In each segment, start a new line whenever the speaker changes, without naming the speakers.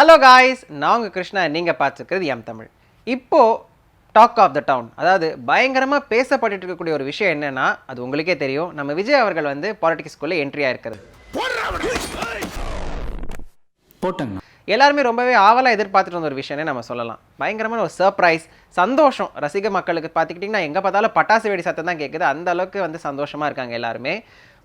Hello guys நான் உங்கள் கிருஷ்ணா. நீங்கள் பார்த்துருக்கிறது எம் தமிழ். இப்போது டாக் ஆஃப் த டவுன் அதாவது பயங்கரமாக பேசப்பட்டுட்டு இருக்கக்கூடிய ஒரு விஷயம் என்னன்னா அது உங்களுக்கே தெரியும். நம்ம விஜய் அவர்கள் வந்து பாலிடிக்ஸ்குள்ளே என்ட்ரி ஆயிருக்கிறது.
போட்டேங்கண்ணா
எல்லாருமே ரொம்பவே ஆவலாக எதிர்பார்த்துட்டு இருந்த ஒரு விஷயம்னே நம்ம சொல்லலாம். பயங்கரமான ஒரு சர்ப்ரைஸ் சந்தோஷம். ரசிக மக்களுக்கு பார்த்துக்கிட்டிங்கன்னா எங்கே பார்த்தாலும் பட்டாசு வெடி சத்தம் தான் கேட்குது அந்த அளவுக்கு வந்து சந்தோஷமாக இருக்காங்க எல்லாருமே.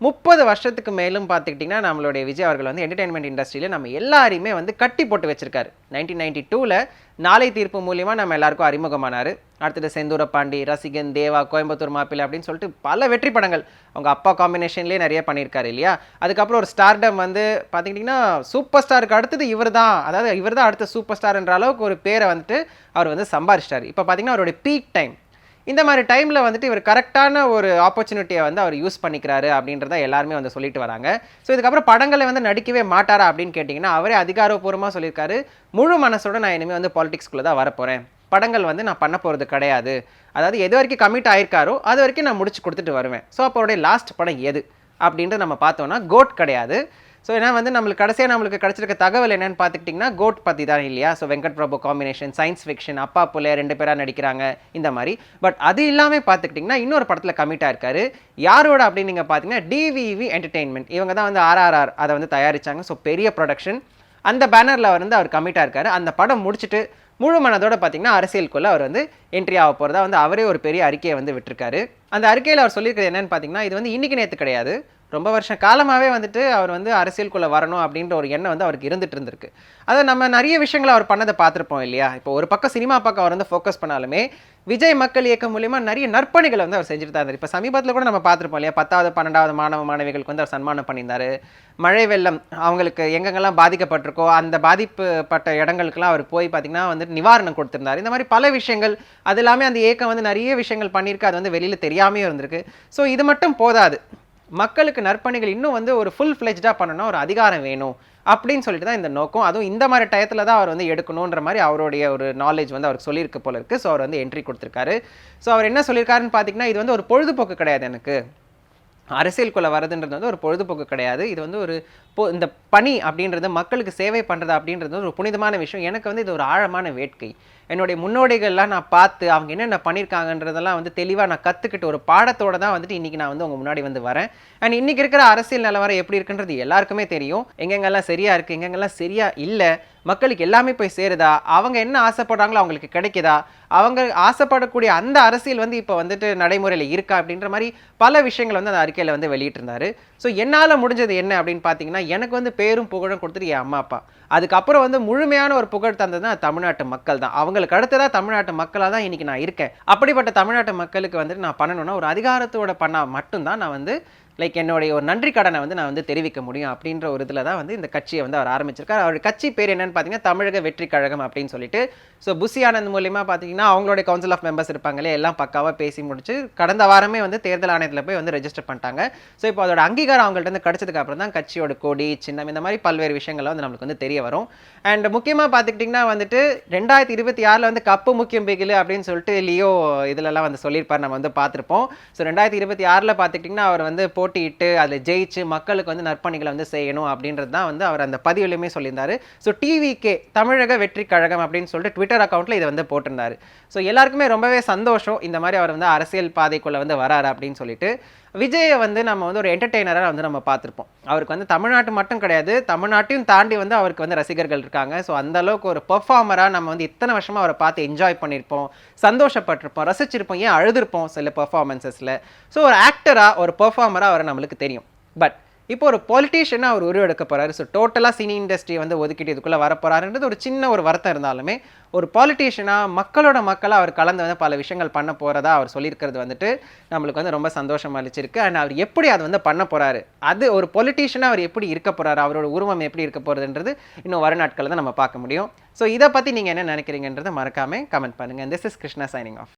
முப்பது வருஷத்துக்கு மேலும் பார்த்துக்கிட்டிங்கன்னா நம்மளுடைய விஜய் அவர்கள் வந்து என்டர்டைன்மெண்ட் இண்டஸ்ட்ரியில் நம்ம எல்லாரையுமே வந்து கட்டி போட்டு வச்சிருக்காரு. நைன்டீன் நைன்டி டூவில் நாளை தீர்ப்பு மூலியமாக நம்ம எல்லாருக்கும் அறிமுகமானார். அடுத்தது செந்தூர பாண்டி ரசிகன் தேவா கோயம்புத்தூர் மாப்பிள்ளை அப்படின்னு சொல்லிட்டு பல வெற்றி படங்கள் அவங்க அப்பா காம்பினேஷன்லேயே நிறைய பண்ணியிருக்காரு இல்லையா? அதுக்கப்புறம் ஒரு ஸ்டார்டம் வந்து பார்த்துக்கிட்டிங்கன்னா சூப்பர் ஸ்டாருக்கு அடுத்தது இவர் தான் அதாவது இவர் தான் அடுத்த சூப்பர் ஸ்டார்ன்ற அளவுக்கு ஒரு பேரை வந்துட்டு அவர் வந்து சம்பாரிச்சிட்டார். இப்போ பார்த்தீங்கன்னா அவருடைய பீக் டைம் இந்த மாதிரி டைமில் வந்துட்டு இவர் கரெக்டான ஒரு ஆப்பர்ச்சுனிட்டியை வந்து அவர் யூஸ் பண்ணிக்கிறாரு அப்படின்றத எல்லாருமே வந்து சொல்லிட்டு வராங்க. ஸோ இதுக்கப்புறம் படங்களை வந்து நடிக்கவே மாட்டாரா அப்படின்னு கேட்டிங்கன்னா அவரே அதிகாரப்பூர்வமாக சொல்லியிருக்காரு. முழு மனசோட நான் இனிமேல் வந்து பாலிடிக்ஸ்குள்ளே தான் வரப்போகிறேன் படங்கள் வந்து நான் பண்ண போகிறது கிடையாது. அதாவது எது வரைக்கும் கமிட் ஆயிருக்காரோ அது வரைக்கும் நான் முடிச்சு கொடுத்துட்டு வருவேன். ஸோ அப்போ லாஸ்ட் படம் எது? அப்படின்றத நம்ம பார்த்தோன்னா கோட் கிடையாது. ஸோ ஏன்னா வந்து நம்மளுக்கு கடைசியாக நம்மளுக்கு கிடைச்சிருக்க தகவல் என்னென்னு பார்த்துக்கிட்டிங்கன்னா கோட் பற்றி தான் இல்லையா? So Venkat Prabhu combination science fiction அப்பா புள்ள ரெண்டு பேராக நடிக்கிறாங்க இந்த மாதிரி. பட் அது இல்லாமல் பார்த்துக்கிட்டிங்கன்னா இன்னொரு படத்தில் கமிட்டாக இருக்காரு யாரோட அப்படின்னு நீங்கள் பார்த்தீங்கன்னா டிவிவி என்டர்டெயின்மெண்ட் இவங்க தான் வந்து ஆர்ஆர்ஆர் அதை வந்து தயாரிச்சாங்க. ஸோ பெரிய ப்ரொடக்ஷன் அந்த பேனரில் வந்து அவர் கமிட்டாக இருக்காரு அந்த படம் முடிச்சுட்டு முழு மனதோட பார்த்தீங்கன்னா அரசியலுக்குள்ளே அவர் வந்து என்ட்ரி ஆக போகிறதா வந்து அவரே ஒரு பெரிய அறிக்கையை வந்து விட்டுருக்காரு. அந்த அறிக்கையில் அவர் சொல்லியிருக்கிறது என்னன்னு பார்த்தீங்கன்னா இது வந்து இன்றைக்கி நேற்று கிடையாது. ரொம்ப வருஷம் காலமாகவே வந்துட்டு அவர் வந்து அரசியலுக்குள்ளே வரணும் அப்படின்ற ஒரு எண்ணம் வந்து அவருக்கு இருந்துட்டு இருந்திருக்கு. அதை நம்ம நிறைய விஷயங்களை அவர் பண்ணதை பார்த்துருப்போம் இல்லையா? இப்போ ஒரு பக்கம் சினிமா பக்கம் அவர் வந்து ஃபோக்கஸ் பண்ணாலுமே விஜய் மக்கள் இயக்கம் மூலியமாக நிறைய நற்பணிகளை வந்து அவர் செஞ்சுட்டு தான் இருந்தார். இப்போ சமீபத்தில் கூட நம்ம பார்த்துருப்போம் இல்லையா? பத்தாவது பன்னெண்டாவது மாணவ மாணவிகளுக்கு வந்து அவர் சன்மானம் பண்ணியிருந்தார். மழை வெள்ளம் அவங்களுக்கு எங்கெங்கெல்லாம் பாதிக்கப்பட்டிருக்கோ அந்த பாதிப்புப்பட்ட இடங்களுக்கெல்லாம் அவர் போய் பார்த்தீங்கன்னா வந்துட்டு நிவாரணம் கொடுத்துருந்தார். இந்த மாதிரி பல விஷயங்கள் அது எல்லாமே அந்த இயக்கம் வந்து நிறைய விஷயங்கள் பண்ணியிருக்கு. அது வந்து வெளியில் தெரியாமையும் இருந்திருக்கு. ஸோ இது மட்டும் போதாது. மக்களுக்கு நற்பணிகள் இன்னும் வந்து ஒரு ஃபுல் ஃப்ளெஜ்டாக பண்ணணும் ஒரு அதிகாரம் வேணும் அப்படின்னு சொல்லிட்டு தான் இந்த நோக்கம். அதுவும் இந்த மாதிரி டயத்தில் தான் அவர் வந்து எடுக்கணுன்ற மாதிரி அவருடைய ஒரு நாலேஜ் வந்து அவருக்கு சொல்லியிருக்கு போல இருக்கு. ஸோ அவர் வந்து என்ட்ரி கொடுத்துருக்காரு. ஸோ அவர் என்ன சொல்லியிருக்காருன்னு பார்த்தீங்கன்னா இது வந்து ஒரு பொழுதுபோக்கு கிடையாது எனக்கு. அரசியலுக்குள்ள வரதுன்றது வந்து ஒரு பொழுதுபோக்கு கிடையாது. இது வந்து ஒரு பொ- இந்த பணி அப்படின்றது மக்களுக்கு சேவை பண்ணுறது அப்படின்றது ஒரு புனிதமான விஷயம். எனக்கு வந்து இது ஒரு ஆழமான வேட்கை. என்னுடைய முன்னோடிகள்லாம் நான் பார்த்து அவங்க என்னென்ன பண்ணியிருக்காங்கன்றதெல்லாம் வந்து தெளிவாக நான் கற்றுக்கிட்டு ஒரு பாடத்தோடு தான் வந்துட்டு இன்றைக்கி நான் வந்து உங்கள் முன்னாடி வந்து வரேன். அண்ட் இன்றைக்கி இருக்கிற அரசியல் நிலவரம் எப்படி இருக்குன்றது எல்லாருக்குமே தெரியும். எங்கெங்கெல்லாம் சரியாக இருக்குது எங்கெங்கெல்லாம் சரியாக இல்லை மக்களுக்கு எல்லாமே போய் சேருதா அவங்க என்ன ஆசைப்படுறாங்களோ அவங்களுக்கு கிடைக்குதா அவங்க ஆசைப்படக்கூடிய அந்த அரசியல் வந்து இப்போ வந்துட்டு நடைமுறையில் இருக்கா அப்படின்ற மாதிரி பல விஷயங்கள் வந்து அந்த அறிக்கையில் வந்து வெளியிட்டிருந்தாரு. ஸோ என்னால் முடிஞ்சது என்ன அப்படின்னு பார்த்தீங்கன்னா எனக்கு வந்து பேரும் புகழும் கொடுத்துட்டு என் அம்மா அப்பா. அதுக்கப்புறம் வந்து முழுமையான ஒரு புகழ் தந்ததுன்னா தமிழ்நாட்டு மக்கள் தான். அவங்களுக்கு அடுத்ததாக தமிழ்நாட்டு மக்களாக தான் இன்னைக்கு நான் இருக்கேன். அப்படிப்பட்ட தமிழ்நாட்டு மக்களுக்கு வந்துட்டு நான் பண்ணணும்னா ஒரு அதிகாரத்தோட பண்ணால் மட்டும்தான் நான் வந்து லைக் என்னுடைய ஒரு நன்றி கடனை வந்து நான் வந்து தெரிவிக்க முடியும் அப்படின்ற ஒரு இதில் தான் வந்து இந்த கட்சியை வந்து அவர் ஆரம்பிச்சிருக்கார். அவர் கட்சி பேர் என்னன்னு பார்த்தீங்கன்னா தமிழக வெற்றி கழகம் அப்படின்னு சொல்லிட்டு. ஸோ புசி ஆனந்த் மூலியமாக பார்த்தீங்கன்னா அவங்களுடைய கவுன்சில் ஆஃப் மெம்பர்ஸ் இருப்பாங்களே எல்லாம் பக்காவாக பேசி முடிச்சு கடந்த வாரமே வந்து தேர்தல் ஆணையத்தில் போய் வந்து ரெஜிஸ்டர் பண்ணிட்டாங்க. ஸோ இப்போ அதோட அங்கீகாரம் அவங்கள்ட்ட இருந்து கிடச்சதுக்கு அப்புறம் தான் கட்சியோட கொடி சின்னம் இந்த மாதிரி பல்வேறு விஷயங்கள் வந்து நம்மளுக்கு வந்து தெரிய வரும். அண்ட் முக்கியமாக பார்த்துக்கிட்டிங்கன்னா வந்துட்டு ரெண்டாயிரத்தி இருபத்தி ஆறில் வந்து கப்பு முக்கியம் பிகில் அப்படின்னு சொல்லிட்டு லியோ இதுலலாம் வந்து சொல்லியிருப்பார் நம்ம வந்து பார்த்துருப்போம் ஸோ ரெண்டாயிரத்தி இருபத்தி ஆறில் பார்த்துக்கிட்டிங்கன்னா அவர் வந்து போட்டியிட்டு அதில் ஜெயிச்சு மக்களுக்கு வந்து நற்பணிகளை வந்து செய்யணும் அப்படின்றது தான் வந்து அவர் அந்த பதிவுலையுமே சொல்லியிருந்தாரு. ஸோ டிவிகே தமிழக வெற்றி கழகம் அப்படின்னு சொல்லிட்டு ட்விட்டர் அக்கௌண்ட்டில் இதை வந்து போட்டிருந்தார். ஸோ எல்லாருக்குமே ரொம்பவே சந்தோஷம் இந்த மாதிரி அவர் வந்து அரசியல் பாதைக்குள்ளே வந்து வராரு அப்படின்னு சொல்லிட்டு. விஜயை வந்து நம்ம வந்து ஒரு என்டர்டெய்னராக வந்து நம்ம பார்த்துருப்போம். அவருக்கு வந்து தமிழ்நாட்டு மட்டும் கிடையாது. தமிழ்நாட்டையும் தாண்டி வந்து அவருக்கு வந்து ரசிகர்கள் இருக்காங்க. ஸோ அந்த அளவுக்கு ஒரு பெர்ஃபார்மராக நம்ம வந்து இத்தனை வருஷமாக அவரை பார்த்து என்ஜாய் பண்ணியிருப்போம். சந்தோஷப்பட்டிருப்போம். ரசிச்சிருப்போம். ஏன் அழுதுருப்போம் சில பெர்ஃபார்மன்சஸில் ஸோ ஒரு ஆக்டராக ஒரு பெர்ஃபார்மராக அவரை நம்மளுக்கு தெரியும். பட் இப்போ ஒரு பொலிட்டீஷியனாக அவர் உருவெடுக்க போகிறாரு ஸோ டோட்டலாக சினி இண்டஸ்ட்ரி வந்து ஒதுக்கிட்டு இதுக்குள்ளே வரப்போறாருன்றது ஒரு சின்ன ஒரு வருத்தம் இருந்தாலுமே ஒரு பாலிட்டிஷியனாக மக்களோட மக்களாக அவர் கலந்து வந்து பல விஷயங்கள் பண்ண போகிறதா அவர் சொல்லியிருக்கிறது வந்துட்டு நம்மளுக்கு வந்து ரொம்ப சந்தோஷம் அளிச்சிருக்கு. அண்ட் அவர் எப்படி அதை வந்து பண்ண போகிறாரு அது ஒரு பொலிட்டீஷியனாக அவர் எப்படி இருக்க போகிறாரு அவரோட உருவம் எப்படி இருக்க போகிறதுன்றது இன்னும் வர நாட்களில் தான் நம்ம பார்க்க முடியும். ஸோ இதை பற்றி நீங்கள் என்ன நினைக்கிறீங்கன்றதை மறக்காம கமெண்ட் பண்ணுங்கள் this is Krishna signing off